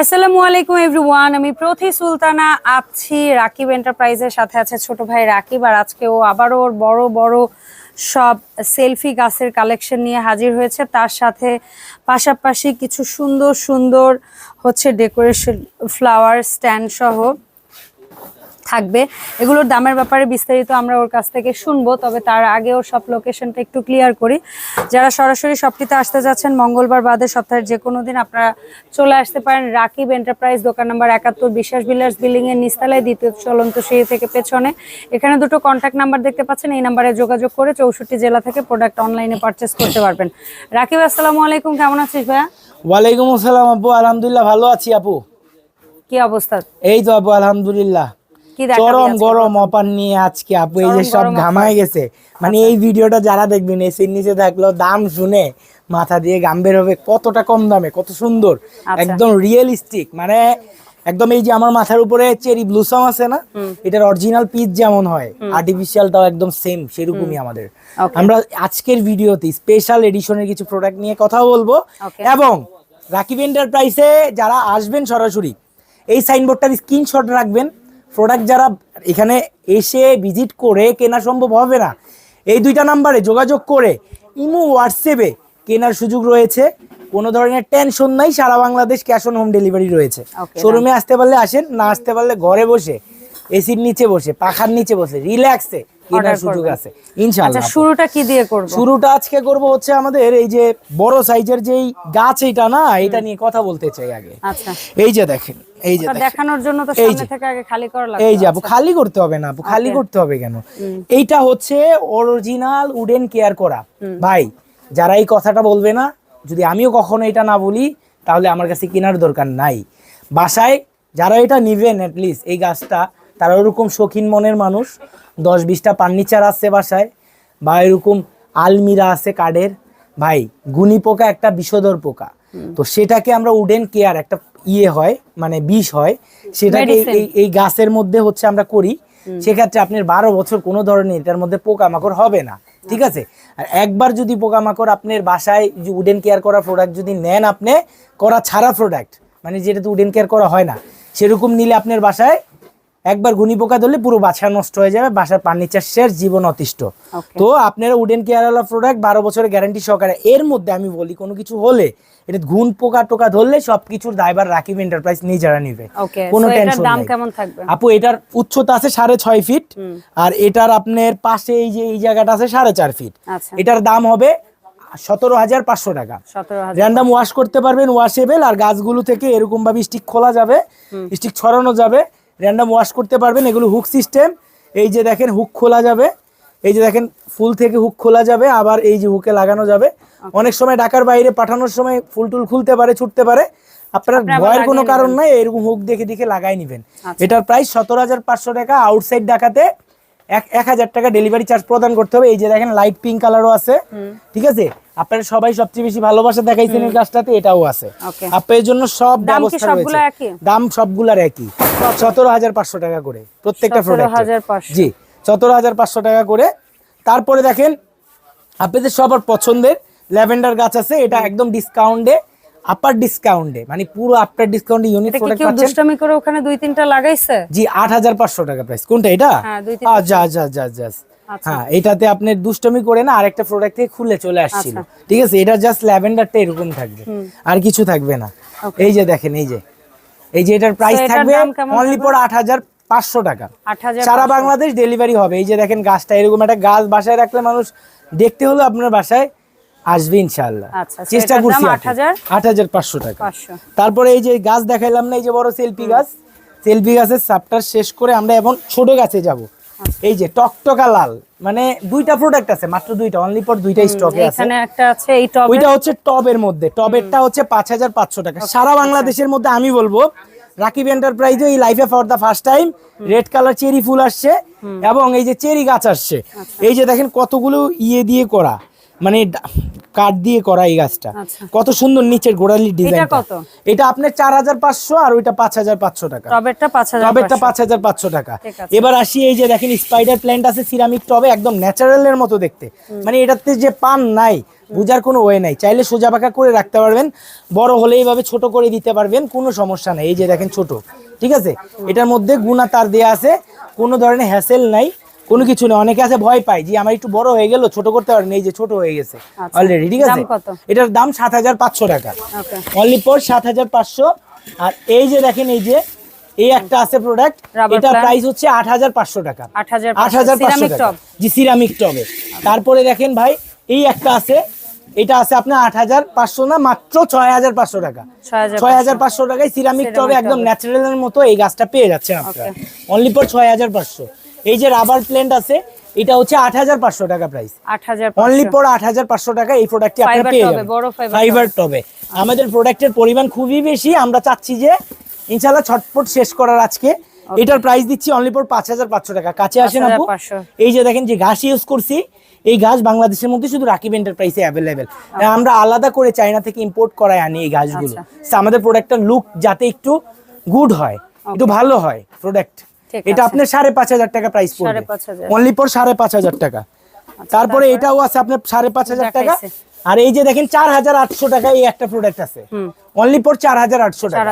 আসসালামু আলাইকুম এভরিওয়ান আমি প্রথি সুলতানা আছি রাকিব এন্টারপ্রাইজের সাথে আছে ছোট ভাই রাকিব, আর আজকে ও আবারও ওর বড় বড় সব সেলফি গাছের কালেকশন নিয়ে হাজির হয়েছে। তার সাথে পাশাপাশি কিছু সুন্দর সুন্দর হচ্ছে ডেকোরেশন, ফ্লাওয়ার স্ট্যান্ড সহ থাকবে। এগুলোর দামের ব্যাপারে বিস্তারিত আমরা ওর কাছ থেকে শুনব তবে তার আগে ওর সব লোকেশনটা একটু ক্লিয়ার করি। যারা সরাসরি শপটিতে আসতে যাচ্ছেন মঙ্গলবার বাদে সপ্তাহের যে কোনো দিন আপনারা চলে আসতে পারেন রাকিব এন্টারপ্রাইজ দোকান নাম্বার একাত্তর বিশ্বাস বিলার্স বিল্ডিং এর নিস্তালায় দ্বিতীয় চলন্ত সিঁড়ি থেকে পেছনে। এখানে দুটো কন্ট্যাক্ট নাম্বার দেখতে পাচ্ছেন এই নাম্বারে যোগাযোগ করে চৌষট্টি জেলা থেকে প্রোডাক্ট অনলাইনে পারচেস করতে পারবেন। রাকিব আসসালামু আলাইকুম কেমন আছিস ভাইয়া? ওয়ালাইকুম আসসালাম আপু আলহামদুলিল্লাহ ভালো আছি আপু। কি অবস্থা? এই তো আপু আলহামদুলিল্লাহ। চরম? গরম অপার নিয়ে আজকে আপু এই যে সব ঘামায় গেছে। মানে এই ভিডিওটা যারা দেখবেন এসির নিচে থাকল দাম শুনে মাথা দিয়ে গাম বের হবে কতটা কম দামে কত সুন্দর আচ্ছা। একদম রিয়েলিস্টিক মানে একদম এই যে আমার মাথার উপরে চেরি ব্লুসম আছে না এটার অরিজিনাল পিস যেমন হয় আর্টিফিশিয়ালটাও একদম সেম সেরকমই আমাদের। আমরা আজকের ভিডিওতে স্পেশাল এডিশনের কিছু প্রোডাক্ট নিয়ে কথা বলব। এবং রাকিব এন্টারপ্রাইসে যারা আসবেন সরাসরি এই সাইনবোর্ডটার স্ক্রিনশট রাখবেন প্রোডাক্ট যারা এখানে এসে ভিজিট করে কেনা সম্ভব হবে না। এই দুইটা নাম্বারে যোগাযোগ করে ইমো হোয়াটসঅ্যাপে কেনার সুযোগ রয়েছে। কোনো ধরনের টেনশন নাই সারা Bangladesh cash on home delivery রয়েছে। শোরুমে আসতে পারলে আসেন না আসতে পারলে ঘরে বসে এসির নিচে বসে পাখার নিচে বসে রিল্যাক্সে কেনার সুযোগ আছে। আচ্ছা ইনশাআল্লাহ শুরুটা কি দিয়ে করব? শুরুটা আজকে করব হচ্ছে আমাদের এই যে বড় সাইজের যেই গাছ এটা না এটা নিয়ে কথা বলতে চাই আগে। আচ্ছা। এই যে দেখেন এই যে দেখানোর জন্য তো সামনে থেকে আগে খালি করা লাগবে। এই যে আপু খালি করতে হবে না আপু খালি করতে হবে কেন? এইটা হচ্ছে অরিজিনাল উডেন কেয়ার করা। ভাই যারা এই কথাটা বলবে না যদি আমিও কখনো এটা না বলি তাহলে আমার কাছে কেনার দরকার নাই। বাসায় যারা এটা নিবেন লিস্ট এই গাছটা তারা ওরকম শৌখিন মনের মানুষ। দশ বিশটা ফার্নিচার আছে বাসায় বা এরকম আলমিরা আছে কাঠের। ভাই গুনি পোকা একটা বিষধর পোকা। তো সেটাকে আমরা উডেন কেয়ার একটা ইয়ে হয় মানে বিষ হয় সেটাকে. এই এই গাছের মধ্যে হচ্ছে আমরা করি। সেক্ষেত্রে আপনার বারো বছর কোনো ধরনের এটার মধ্যে পোকামাকড় হবে না ঠিক আছে? আর একবার যদি পোকামাকড় আপনার বাসায় উডেন কেয়ার করা প্রোডাক্ট যদি নেন আপনি করা ছাড়া প্রোডাক্ট মানে যেটা তো উডেন কেয়ার করা হয় না সেরকম নিলে আপনার বাসায় একবার গুনি পোকা ধরলে পুরো বাসা নষ্ট হয়ে যাবে বাসার ফার্নিচার শেষ জীবন অতিষ্ঠ। তো আপনারা উডেন কেয়ারওয়ালা প্রোডাক্ট বারো বছরের গ্যারান্টি সহকারে। এর মধ্যে আমি বলি কোনো কিছু হলে এটা ঘুন পোকা টোকা ধরলে সবকিছুর দায়বার রাকিব এন্টারপ্রাইজ নিজেরা নিবে। কোনো টেনশন দাম কেমন থাকবে? আপু এটার উচ্চতা আছে সাড়ে ছয় ফিট আর এটার আপনার পাশে এই যে এই জায়গাটা আছে সাড়ে চার ফিট আচ্ছা। এটার দাম হবে সতেরো হাজার পাঁচশো টাকা। র্যান্ডাম ওয়াশ করতে পারবেন ওয়াশেবেল আর গাছগুলো থেকে এরকম ভাবে স্টিক খোলা যাবে স্টিক ছড়ানো যাবে। র্যান্ডাম ওয়াশ করতে পারবেন এগুলো হুক সিস্টেম এই যে দেখেন হুক খোলা যাবে। এই যে দেখেন ফুল থেকে হুক খোলা যাবে আবার এই যে হুকে লাগানো যাবে। অনেক সময় ডাকার বাইরে পাঠানোর সময় ফুল টুল খুলতে পারে ছুটতে পারে। আপনার ভয়ের কোনো কারণ নাই এরকম হুক দেখে দেখে লাগাই নিবেন। আচ্ছা। এটার প্রাইস সতেরো হাজার পাঁচশো টাকা আউটসাইড ঢাকাতে। এক হাজার টাকা ডেলিভারি চার্জ প্রদান করতে হবে। এই যে দেখেন লাইট পিঙ্ক কালারও আছে। ঠিক আছে? আপনারা সবাই সবচেয়ে বেশি ভালোবাসা দেখাইছেন এই গাছটাতে এটাও আছে. আপনার জন্য সব দাম ব্যবস্থা রয়েছে। দাম সবগুলার একই। সতেরো হাজার পাঁচশো টাকা করে প্রত্যেকটা প্রোডাক্ট জি সতেরো হাজার পাঁচশো টাকা করে। তারপরে দেখেন আপনাদের সবার পছন্দের ল্যাভেন্ডার গাছ আছে। এটা একদম ডিসকাউন্টে আপার ডিসকাউন্টে মানে পুরো আফটার ডিসকাউন্টে ইউনিট প্রোডাক্ট পাচ্ছেন? দুষ্টামি করে ওখানে দুই তিনটা লাগাইছে? জি আট হাজার পাঁচশো টাকা প্রাইস কোনটা এটা? হ্যাঁ, দুই তিনটা আ, যা যা যা যা। আচ্ছা। হ্যাঁ এটাতে আপনার দুষ্টমি করে না আরেকটা প্রোডাক্ট থেকে খুলে চলে আসছিল। আচ্ছা। ঠিক আছে এটা জাস্ট ল্যাভেন্ডারটা এরকম থাকবে। আর কিছু থাকবে না। এই যে দেখেন এই যে। এই যে এটার প্রাইস থাকবে অনলি আট হাজার পাঁচশো টাকা। সারা বাংলাদেশ ডেলিভারি হবে। এই যে দেখেন গাছটা এরকম একটা গাছ বাসায় রাখলে মানুষ দেখতে হলো আপনার বাসায় আসবে ইনশাআল্লাহ। আচ্ছা, চেষ্টা করছি আট হাজার পাঁচশো টাকা। তারপরে এই যে গাছ দেখাইলাম না এই যে বড় সেলফি গাছ সেলফি গাছের সাপটার শেষ করে আমরা এখন ছোট গাছে যাব। এই যে টকটকা লাল মানে দুইটা প্রোডাক্ট আছে মাত্র দুইটা অনলি পর দুইটা স্টকে আছে। এখানে একটা আছে এই টবে ওইটা হচ্ছে টবের মধ্যে টবেরটা হচ্ছে পাঁচ হাজার পাঁচশো টাকা। সারা বাংলাদেশের মধ্যে আমি বলব রাকিব এন্টারপ্রাইজে এই লাইফে for the first time red colour cherry ফুল আসছে এবং এই যে চেরি গাছ আসছে। এই যে দেখেন কতগুলো ইয়ে দিয়ে করা। মানে কাঠ দিয়ে করা এই গাছটা। আচ্ছা। কত সুন্দর নিচের গোড়ালি ডিজাইন এটা আপনার চার হাজার পাঁচশো আর ওইটা পাঁচ হাজার পাঁচশো টাকা। টবেরটা পাঁচ হাজার পাঁচশো। টাকা। এবার আসি এই যে দেখেন স্পাইডার প্ল্যান্ট আছে সিরামিক টবে একদম ন্যাচারাল এর মতো দেখতে। মানে এটাতে যে পান নাই বুঝার কোনো ওয়ে নাই। চাইলে সোজা পাকা করে রাখতে পারবেন। বড় হলে এইভাবে ছোট করে দিতে পারবেন কোনো সমস্যা নাই। এই যে দেখেন ছোট। ঠিক আছে? এটার মধ্যে গুণা তার দেয়া আছে কোনো ধরনের হ্যাসেল নাই। কোনো কিছু নেই। অনেকে আছে ভয় পায় যে আমার একটু বড় হয়ে গেল ছোট করতে পারেন এই যে ছোট হয়ে গেছে। আচ্ছা। অলরেডি ঠিক আছে? এটার দাম সাত হাজার পাঁচশো টাকা। অনলি ফর সাত হাজার পাঁচশো। আর এই যে দেখেন এই যে এই একটা আছে প্রোডাক্ট এটা প্রাইস হচ্ছে আট হাজার পাঁচশো টাকা। আট হাজার পাঁচশো টাকা। জি সিরামিক টবে তারপরে দেখেন ভাই এই একটা আছে এটা আছে আপনার আট হাজার পাঁচশো না মাত্র ছয় হাজার পাঁচশো টাকা। ছয় হাজার পাঁচশো। টাকায় সিরামিক টবে একদম। ন্যাচারালের মতো এই গাছটা পেয়ে যাচ্ছেন আপনারা। অনলি ফর ছয় হাজার পাঁচশো। এই যে রাবার প্ল্যান্ট আছে এটা হচ্ছে আট হাজার পাঁচশো টাকা প্রাইস অনলি পর আট হাজার পাঁচশো টাকা এই প্রোডাক্টটি আপনারা পেয়ে যাবেন। ফাইবার টবে আমাদের প্রোডাক্টের পরিমাণ খুবই বেশি আমরা চাচ্ছি যে ইনশাল্লাহ ছটপট শেষ করার আজকে। এটার প্রাইস দিচ্ছি অনলি পর পাঁচ হাজার পাঁচশো টাকা। কাছে আসেন আপু। এই যে দেখেন যে ঘাস ইউজ করছি এই ঘাস বাংলাদেশের মধ্যে শুধু রাকিব এন্টারপ্রাইসে অ্যাভেলেবেল আমরা আলাদা করে চায়না থেকে ইম্পোর্ট করাই আনি এই ঘাসগুলো। আচ্ছা। আমাদের প্রোডাক্টটার লুক যাতে একটু গুড হয় একটু ভালো হয় প্রোডাক্ট এটা। আপনার সাড়ে পাঁচ হাজার টাকা প্রাইস পড়বে। অনলি পর সাড়ে পাঁচ হাজার টাকা। তারপরে এটাও আছে আপনার সাড়ে পাঁচ হাজার টাকা। আর এই যে দেখেন চার হাজার আটশো টাকা এই একটা প্রোডাক্ট আছে। অনলি পর চার হাজার আটশো টাকা।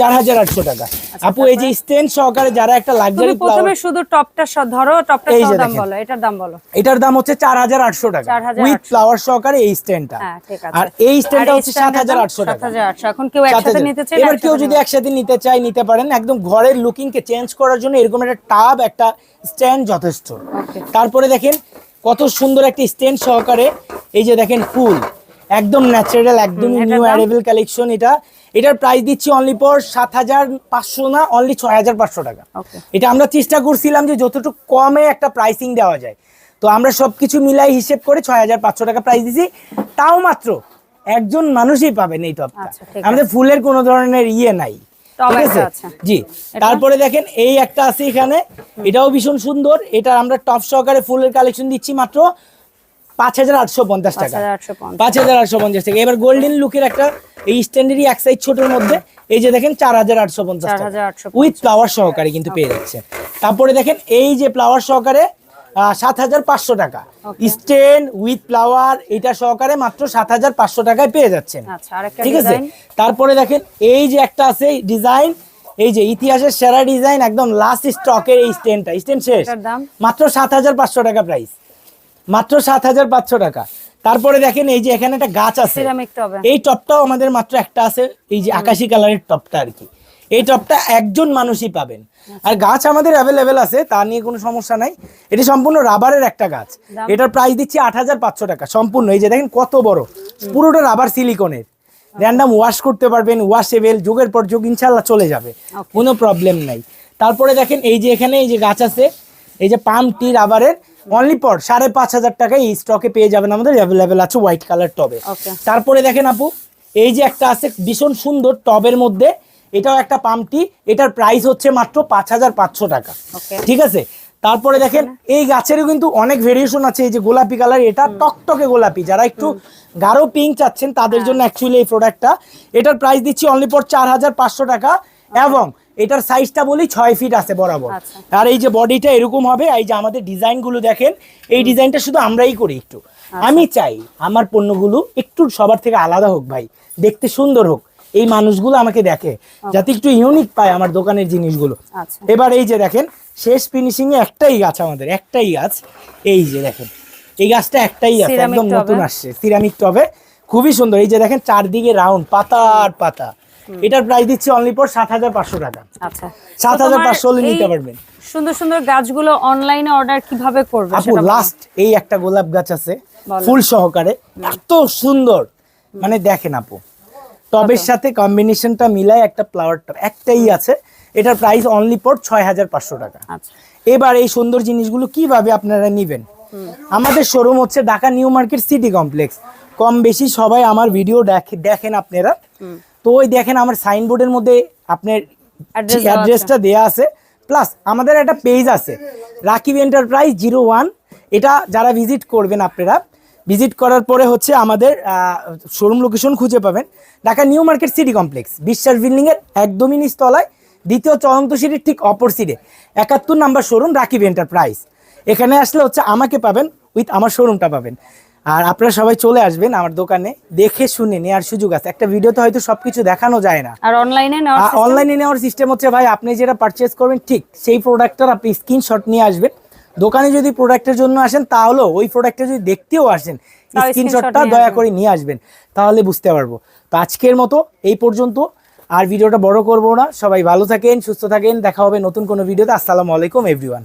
চার হাজার আটশো। টাকা। আপু এই যে স্টেন সহকারে যারা একটা লাক্সারি প্রথমে শুধু টপটা ধরো টপটা দাম বলো এটার দাম বলো। এটার দাম হচ্ছে চার হাজার আটশো টাকা। উইথ ফ্লাওয়ার সহকারে এই স্ট্যান্ডটা হ্যাঁ আর এই স্ট্যান্ডটা আর হচ্ছে সাত হাজার আটশো সাত টাকা এখন কেউ একসাথে নিতে চাই এবার কেউ যদি একসাথে নিতে চায় নিতে পারেন। একদম ঘরের লুকিং কে চেঞ্জ করার জন্য এরকম একটা টাব একটা স্ট্যান্ড যথেষ্ট। তারপরে দেখেন কত সুন্দর একটা স্ট্যান্ড সহকারে এই যে দেখেন ফুল একদম ন্যাচারাল একদমই এটার নিউ? অ্যারেবল কালেকশন এটা। এটার প্রাইস দিচ্ছি অনলি পর সাত হাজার পাঁচশো না অনলি ছয় হাজার পাঁচশো টাকা। এটা আমরা চেষ্টা করছিলাম যে যতটুকু কমে একটা প্রাইসিং দেওয়া যায়। তো আমরা সব কিছু মিলাই হিসেব করে ছয় হাজার পাঁচশো টাকা প্রাইস দিছি। তাও মাত্র একজন মানুষই পাবেন এই টপটা আচ্ছা, আমাদের ফুলের কোনো ধরনের ইয়ে নাই। ঠিক আছে? আছে। জি। তারপরে দেখেন এই একটা আছে এখানে। এটাও ভীষণ সুন্দর। এটা আমরা টপ সহকারে ফুলের কালেকশন দিচ্ছি মাত্র পাঁচ হাজার আটশো পঞ্চাশ টাকা। পাঁচ হাজার আটশো পঞ্চাশ। টাকা। এবার গোল্ডেন লুকের একটা এই স্ট্যান্ডার্ডই এক সাইজ ছোটোর মধ্যে। এই যে দেখেন চার হাজার আটশো পঞ্চাশ টাকা। উইথ ফ্লাওয়ার সহকারে কিন্তু পেয়ে যাচ্ছে। তারপরে দেখেন এই যে ফ্লাওয়ার সহকারে সাত হাজার পাঁচশো টাকা। স্ট্যান্ড উইথ ফ্লাওয়ার এটা সহকারে মাত্র সাত হাজার পাঁচশো টাকায় পেয়ে যাচ্ছেন। আচ্ছা ঠিক আছে? তারপরে দেখেন এই যে একটা আছে ডিজাইন এই যে ইতিহাসের সেরা ডিজাইন একদম লাস্ট স্টকের এই স্ট্যান্ডটা স্ট্যান্ড শেষ। মাত্র সাত হাজার পাঁচশো টাকা প্রাইস মাত্র সাত হাজার পাঁচশো টাকা। তারপরে দেখেন এই যে এখানে একটা গাছ আছে। এই টপটাও আমাদের মাত্র একটা আছে এই যে আকাশি কালারের টপটা আর কি। এই টপটা একজন মানুষই পাবেন। আর গাছ আমাদের অ্যাভেলেবেল আছে তা নিয়ে কোনো সমস্যা নাই। এটি সম্পূর্ণ রাবারের একটা গাছ। এটার প্রাইস দিচ্ছি আট হাজার পাঁচশো টাকা সম্পূর্ণ। এই যে দেখেন কত বড়। পুরোটা রাবার সিলিকনের র্যান্ডাম ওয়াশ করতে পারবেন ওয়াশেবেল যুগের পর যুগ ইনশাল্লাহ চলে যাবে। কোনো প্রবলেম নাই। তারপরে দেখেন এই যে এখানে এই যে গাছ আছে এই যে পাম টি রাবারের অনলি পর সাড়ে পাঁচ হাজার টাকায় এই স্টকে পেয়ে যাবেন আমাদের অ্যাভেলেবেল আছে হোয়াইট কালার টবে তারপরে দেখেন আপু এই যে একটা আছে ভীষণ সুন্দর টবের মধ্যে এটাও একটা পাম্পটি এটার প্রাইস হচ্ছে মাত্র পাঁচ হাজার পাঁচশো টাকা। ঠিক আছে? তারপরে দেখেন এই গাছেরও কিন্তু অনেক ভেরিয়েশন আছে এই যে গোলাপি কালার এটা টকটকে গোলাপি। যারা একটু গাঢ় পিঙ্ক চাচ্ছেন তাদের জন্য অ্যাকচুয়ালি এই প্রোডাক্টটা এটার প্রাইস দিচ্ছি অনলি পর চার হাজার পাঁচশো টাকা এবং এটার সাইজটা বলি ছয় ফিট আছে বরাবর। আচ্ছা। আর এই যে বডিটা এরকম হবে এই যে আমাদের ডিজাইনগুলো দেখেন এই ডিজাইনটা শুধু আমরাই করি একটু। আমি চাই আমার পণ্যগুলো একটু সবার থেকে আলাদা হোক ভাই দেখতে সুন্দর হোক। এই মানুষগুলো আমাকে দেখে যাতে একটু ইউনিক পায় আমার দোকানের জিনিসগুলো। আচ্ছা। এবার এই যে দেখেন শেষ ফিনিশিং এ একটাই গাছ আমাদের একটাই গাছ। এই যে দেখেন এই গাছটা একটাই আছে একদম নতুন আসছে সিরামিক টবে। খুবই সুন্দর এই যে দেখেন চারদিকে রাউন্ড পাতা আর পাতা। এটার প্রাইস দিচ্ছি অনলি পর সাত হাজার পাঁচশো টাকা। আচ্ছা। সাত হাজার পাঁচশো হলে নিতে পারবেন। সুন্দর সুন্দর গাছগুলো অনলাইনে অর্ডার কীভাবে করবে আপু। লাস্ট এই একটা গোলাপ গাছ আছে ফুল সহকারে। এত সুন্দর। মানে দেখেন আপু টবের সাথে কম্বিনেশনটা মিলায় একটা ফ্লাওয়ার টব একটাই আছে। এটার প্রাইস অনলি পর ছয় হাজার পাঁচশো টাকা। আচ্ছা। এবার এই সুন্দর জিনিসগুলো কীভাবে আপনারা নেবেন? আমাদের শোরুম হচ্ছে Dhaka new market city complex. কম বেশি সবাই আমার ভিডিও দেখে দেখেন আপনারা। তো ওই দেখেন আমার সাইনবোর্ডের মধ্যে আপনার Address দেওয়া আছে। অ্যাড্রেসটা দেয়া আছে। প্লাস আমাদের একটা পেজ আছে। রাকিব এন্টারপ্রাইজ জিরো ওয়ান এটা যারা ভিজিট করবেন আপনারা ভিজিট করার পরে হচ্ছে আমাদের শোরুম লোকেশন খুঁজে পাবেন। Dhaka new market city complex Biswas building এর একদমই নিচতলায় দ্বিতীয় চলন্ত সিটির ঠিক অপর সিটে একাত্তর নাম্বার শোরুম রাকিব এন্টারপ্রাইজ এখানে আসলে হচ্ছে আমাকে পাবেন উইথ আমার শোরুমটা পাবেন। আর আপনারা সবাই চলে আসবেন আমার দোকানে দেখে শুনে নেওয়ার সুযোগ আছে। একটা ভিডিওতে হয়তো সবকিছু দেখানো যায় না। আর অনলাইনে অনলাইনে নেওয়ার সিস্টেম হচ্ছে ভাই আপনি যেটা পারচেস করবেন ঠিক সেই প্রোডাক্টটার আপনি স্ক্রিনশট নিয়ে আসবেন। দোকানে যদি প্রোডাক্টের জন্য আসেন তাহলেও ওই প্রোডাক্টটা যদি দেখতেও আসেন স্ক্রিনশটটা দয়া করে নিয়ে আসবেন তাহলে বুঝতে পারব। তো আজকের মতো এই পর্যন্ত। আর ভিডিওটা বড় করব না। সবাই ভালো থাকেন সুস্থ থাকেন। দেখা হবে নতুন কোনো ভিডিওতে। আসসালামু আলাইকুম এভরিওয়ান